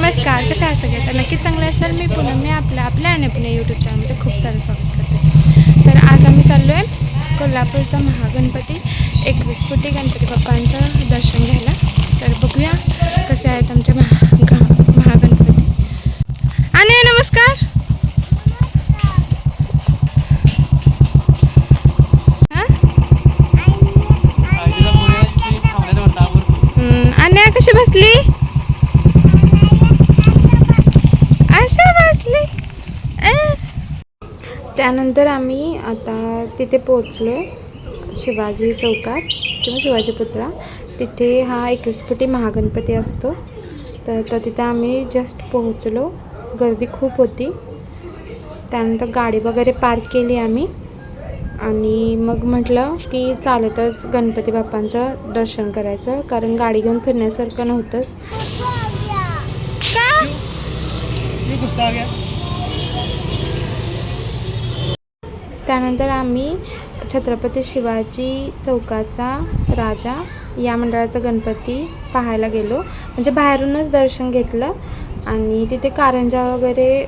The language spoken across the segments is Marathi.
नमस्कार कसं आहे सगळे? तर नक्कीच चांगलं असेल मी पुन्हा मी आपल्या आपल्या आणि पुणे यूट्यूब चॅनलमध्ये खूप सारं स्वागत करते. तर आज आम्ही चाललो आहे कोल्हापूरचा महागणपती एकवीस फुटी गणपती बाप्पांचं दर्शन घ्यायला. तर बघूया कसे आहेत आमचे महा गा- महागणपती आणि नमस्कार हां साईडला पुढे की थांबण्याचं म्हणता आपण हम्म, अन्या कशी बसली अशा बसली अं. त्यानंतर आम्ही आता तिथे पोचलो शिवाजी चौकात किंवा शिवाजी पुतळा. तिथे हा एकवीस फुटी महागणपती असतो. तर तर तिथे आम्ही जस्ट पोहोचलो. गर्दी खूप होती. त्यानंतर गाडी वगैरे पार्क केली आम्ही. आणि मग म्हटलं की चालतच गणपती बाप्पांचं दर्शन करायचं. कारण गाडी घेऊन फिरण्यासारखं नव्हतंच का मी गुस्सा आ गया त्यानंतर आम्ही छत्रपती शिवाजी चौकाचा राजा या मंडळाचा गणपती पाहायला गेलो. म्हणजे बाहेरूनच दर्शन घेतलं आणि तिथे कारंजा वगैरे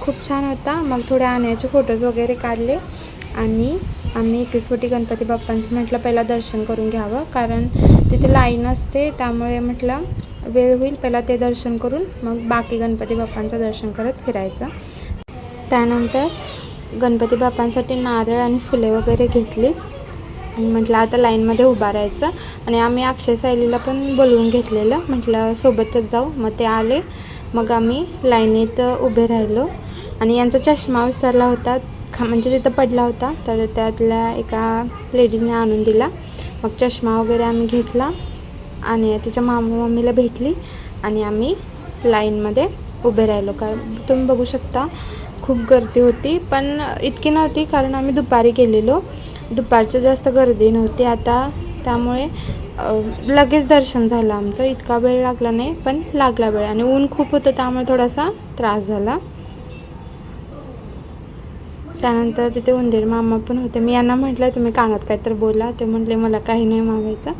खूप छान होता. मग थोडे आण्याचे फोटोज वगैरे काढले आणि आम्ही एकवीस फुटी गणपती बाप्पांचं म्हटलं पहिला दर्शन करून घ्यावं. कारण तिथे लाईन असते त्यामुळे म्हटलं वेळ होईल पहिला ते दर्शन करून मग बाकी गणपती बाप्पांचं दर्शन करत फिरायचं. त्यानंतर गणपती बाप्पांसाठी नारळ आणि फुले वगैरे घेतली. आणि म्हटलं आता लाईनमध्ये उभा राहायचं. आणि आम्ही अक्षय सायलीला पण बोलवून घेतलेलं. म्हटलं सोबतच जाऊ. मग ते आले. मग आम्ही लाईनीत उभे राहिलो. आणि यांचा चष्मा विसरला होता. खा म्हणजे तिथं पडला होता. तर त्यातल्या एका लेडीजने आणून दिला. मग चष्मा वगैरे आम्ही घेतला. आणि तिच्या मामा मम्मीला भेटली. आणि आम्ही लाईनमध्ये उभे राहिलो. कारण तुम्ही बघू शकता. खूप गर्दी होती पण इतकी नव्हती कारण आम्ही दुपारी गेलेलो. दुपारचं जास्त गर्दी नव्हती आता त्यामुळे लगेच दर्शन झालं आमचं. इतका वेळ लागला नाही पण लागला वेळ आणि ऊन खूप होतं त्यामुळे थोडासा त्रास झाला. त्यानंतर तिथे उंदीर मामा पण होते. मी यांना म्हटलं तुम्ही कानात काहीतरी बोला. ते म्हटले मला काही नाही मागायचं.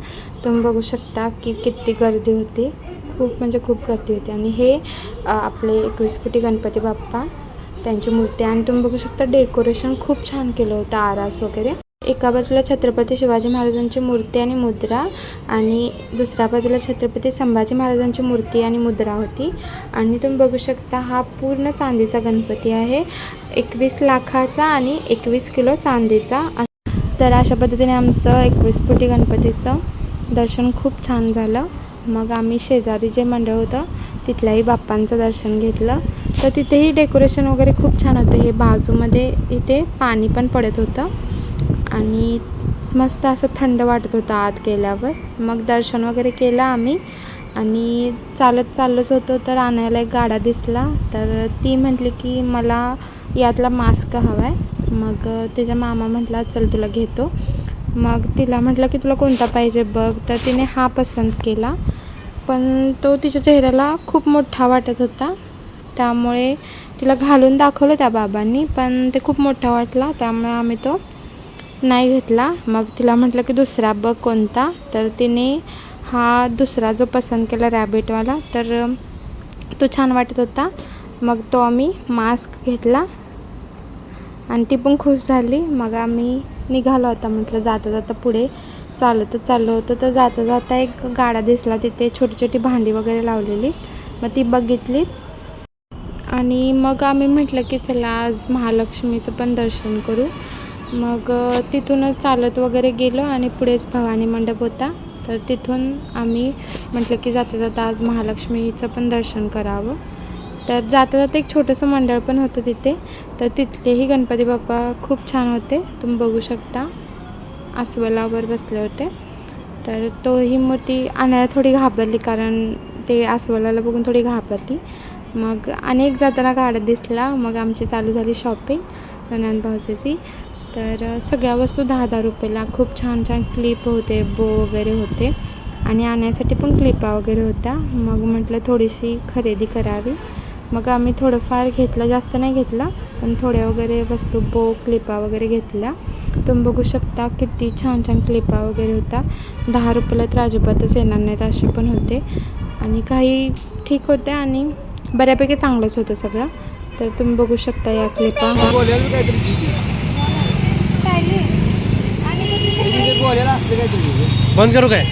तुम्ही बघू शकता की किती गर्दी होती. खूप म्हणजे खूप गर्दी होती. आणि हे आपले एकवीस फुटी गणपती बाप्पा त्यांची मूर्ती आणि तुम्ही बघू शकता डेकोरेशन खूप छान केलं होतं आरास वगैरे. एका बाजूला छत्रपती शिवाजी महाराजांची मूर्ती आणि मुद्रा आणि दुसऱ्या बाजूला छत्रपती संभाजी महाराजांची मूर्ती आणि मुद्रा होती. आणि तुम्ही बघू शकता हा पूर्ण चांदीचा गणपती आहे. एकवीस लाखाचा आणि एकवीस किलो चांदीचा. तर अशा पद्धतीने आमचं एकवीस फुटी गणपतीचं दर्शन खूप छान झालं. मग आम्ही शेजारी जे मंडळ होतं तिथल्याही बाप्पांचं दर्शन घेतलं. तर तिथेही डेकोरेशन वगैरे खूप छान होतं. हे बाजूमध्ये इथे पाणी पण पडत होतं. आणि मस्त असं थंड वाटत होतं आत गेल्यावर. मग दर्शन वगैरे केलं आम्ही. आणि चालत चाललोच होतो तर आणायला एक गाडा दिसला. तर ती म्हटली की मला यातला मास्क हवा आहे मग तिच्या मामा म्हटला चल तुला घेतो. मग तिला म्हटलं की तुला कोणता पाहिजे बघ. तर तिने हा पसंत केला. पण तो तिच्या चेहऱ्याला खूप मोठा वाटत होता. त्यामुळे तिला घालून दाखवलं त्या बाबांनी पण ते खूप मोठा वाटला त्यामुळे आम्ही तो नाही घेतला. मग तिला म्हटलं की दुसरा बघ कोणता. तर तिने हा दुसरा जो पसंत केला रॅबिटवाला तर तो छान वाटत होता. मग तो आम्ही मास्क घेतला आणि ती पण खुश झाली. मग आम्ही निघालो होता म्हटलं जाता जाता पुढे चालतच चाललो होतो. तर जाता जाता एक गाडा दिसला तिथे छोटी छोटी भांडी वगैरे लावलेली. मग ती बघितली. आणि मग आम्ही म्हटलं की चला आज महालक्ष्मीचं पण दर्शन करू. मग तिथूनच चालत वगैरे गेलो आणि पुढेच भवानी मंडप होता. तर तिथून आम्ही म्हटलं की जाता जाता आज महालक्ष्मीचं पण दर्शन करावं. तर जाता जाता एक छोटंसं मंडळ पण होतं तिथे. तर तिथलेही गणपती बाप्पा खूप छान होते. तुम्ही बघू शकता. अस्वलावर बसले होते. तर तोही मूर्ती आणायला थोडी घाबरली कारण ते अस्वलाला बघून थोडी घाबरली. मग अनेक जाताना गाड्या दिसला. मग आमची चालू झाली शॉपिंग ननंद भाऊजेची. तर सगळ्या वस्तू दहा दहा रुपयाला. खूप छान छान क्लिप होते बो वगैरे होते. आणि आणण्यासाठी पण क्लिपा वगैरे होत्या. मग म्हटलं थोडीशी खरेदी करावी. मग आम्ही थोडंफार घेतलं जास्त नाही घेतलं पण थोड्या वगैरे वस्तू बो क्लिपा वगैरे घेतल्या. तुम्ही बघू शकता किती छान छान क्लिपा वगैरे होता. दहा रुपयाला तर अजिबातच येणार नाहीत असे पण होते. आणि काही ठीक होते आणि बऱ्यापैकी चांगलंच होतं सगळं. तर तुम्ही बघू शकता या क्लिपा बंद करू काय?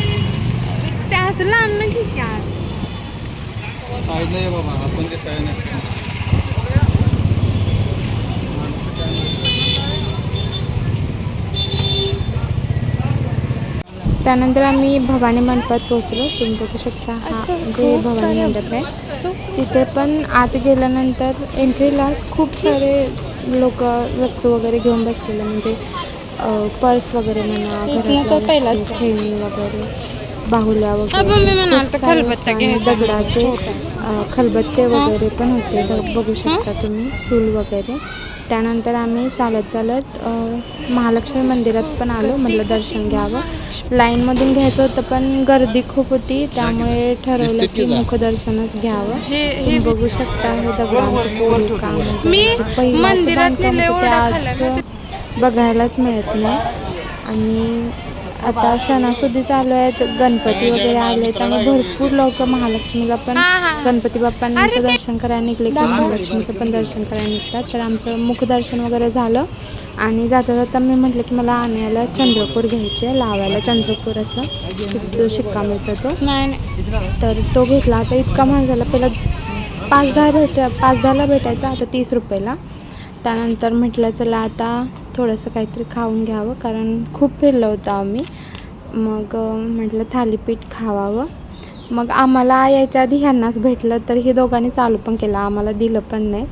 ते असं आणलं की काय बाबा आपण ते त्यानंतर आम्ही भवानी मंडपात पोहोचलो. तुम्ही बघू शकता हा खूप भवानी मंडप आहे. तिथे पण आत गेल्यानंतर एंट्रीलाच खूप सारे लोक वस्तू वगैरे घेऊन बसलेले. म्हणजे पर्स वगैरे म्हणा पहिलाच. खेळणी वगैरे बाहुल्या वगैरे दगडाचे खलबत्ते वगैरे पण होते. बघू शकता तुम्ही चूल वगैरे. त्यानंतर आम्ही चालत चालत महालक्ष्मी मंदिरात पण आलो म्हटलं दर्शन घ्यावं. लाईनमधून घ्यायचं होतं पण गर्दी खूप होती त्यामुळे ठरवलं की मुखदर्शनच घ्यावं. हे बघू शकता हे दगडांचं काम मंदिरात बांधकाम होतं ते? आज बघायलाच मिळत नाही. आणि आता सणासुदी चालू आहेत. गणपती वगैरे आलेत आणि भरपूर लोक महालक्ष्मीला पण. गणपती बाप्पांचं दर्शन करायला निघले की महालक्ष्मीचं पण दर्शन करायला निघतात. तर आमचं मुखदर्शन वगैरे झालं. आणि जाता जाता मी म्हटलं की मला आणायला चंद्रपूर घ्यायचे लावायला चंद्रपूर असं. तिथं जो शिक्का मिळतो तो. तर तो घेतला. आता इतका महाग झाला. पहिला पाच दहा भेट पाच दहाला भेटायचा. आता तीस रुपयाला. त्यानंतर म्हटलं चला आता थोडंसं काहीतरी खाऊन घ्यावं कारण खूप फिरलं होतं आम्ही. मग म्हटलं थालीपीठ खावावं. मग आम्हाला याच्या आधी ह्यांनाच भेटलं तर हे दोघांनी चालू पण केलं. आम्हाला दिलं पण नाही.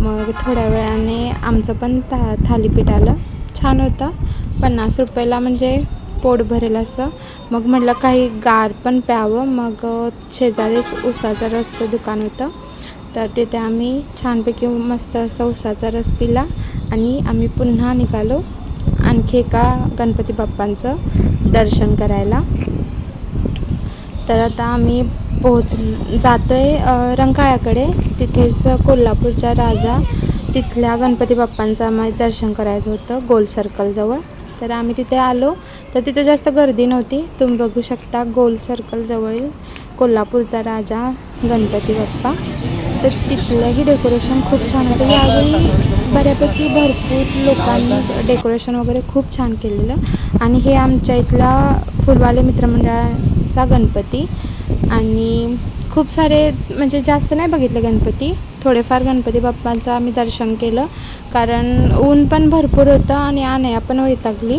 मग थोड्या वेळाने आमचं पण था थालीपीठ आलं. छान होतं. पन्नास रुपयाला म्हणजे पोट भरेल असं. मग म्हटलं काही गार पण प्यावं. मग शेजारीच उसाचं रसचं दुकान होतं. तर तिथे आम्ही छानपैकी मस्त असा उसाचा रस पिला आणि आम्ही पुन्हा निघालो आणखी एका गणपती बाप्पांचं दर्शन करायला. तर आता आम्ही पोहोच जातो आहे रंकाळ्याकडे. तिथेच कोल्हापूरच्या राजा तिथल्या गणपती बाप्पांचं आम्हाला दर्शन करायचं होतं गोल सर्कलजवळ तर आम्ही तिथे आलो. तर तिथे जास्त गर्दी नव्हती. तुम्ही बघू शकता गोल सर्कलजवळ कोल्हापूरचा राजा गणपती बाप्पा. तर तिथलंही डेकोरेशन खूप छान होतं. यावेळी बऱ्यापैकी भरपूर लोकांनी डेकोरेशन वगैरे खूप छान केलेलं. आणि हे आमच्या इथला फुलवाले मित्रमंडळाचा गणपती. आणि खूप सारे म्हणजे जास्त नाही बघितले गणपती. थोडेफार गणपती बाप्पांचं आम्ही दर्शन केलं. कारण ऊन पण भरपूर होतं आणि आनया पण वैतागली.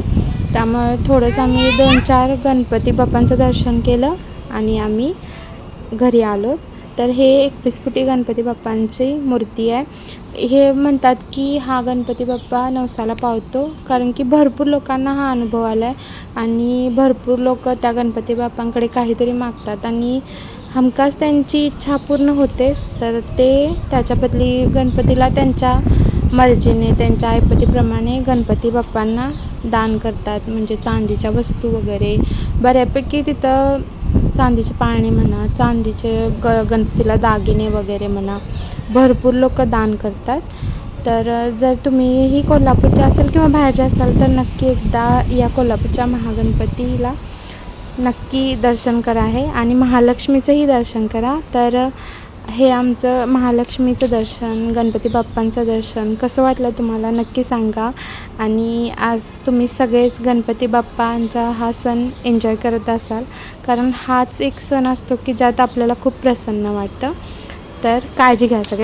त्यामुळे थोडंसं आम्ही दोन चार गणपती बाप्पांचं दर्शन केलं आणि आम्ही घरी आलो. तर हे एक फुटी गणपती बाप्पांची मूर्ती आहे. हे म्हणतात की हा गणपती बाप्पा नवसाला पावतो कारण की भरपूर लोकांना हा अनुभव आला आहे आणि भरपूर लोक त्या गणपती बाप्पांकडे काहीतरी मागतात आणि हमखास त्यांची इच्छा पूर्ण होतेच. तर ते त्याच्या बदली गणपतीला त्यांच्या मर्जीने त्यांच्या ऐपतीप्रमाणे गणपती बाप्पांना दान करतात म्हणजे चांदीच्या वस्तू वगैरे. बऱ्यापैकी तिथं चांदीचे पाणी म्हणा चांदीचे ग गणपतीला दागिने वगैरे म्हणा भरपूर लोक दान करतात. तर जर तुम्हीही कोल्हापूरचे असाल किंवा बाहेरचे असाल तर नक्की एकदा या कोल्हापूरच्या महागणपतीला नक्की दर्शन करा आहे आणि महालक्ष्मीचंही दर्शन करा. तर हे आमचं महालक्ष्मीचं दर्शन गणपती बाप्पांचं दर्शन कसं वाटलं तुम्हाला? नक्की सांगा. आणि आज तुम्ही सगळेच गणपती बाप्पांचा हा सण एन्जॉय करत असाल. कारण हाच एक सण असतो की ज्यात आपल्याला खूप प्रसन्न वाटतं. तर काळजी घ्या सगळे सगळे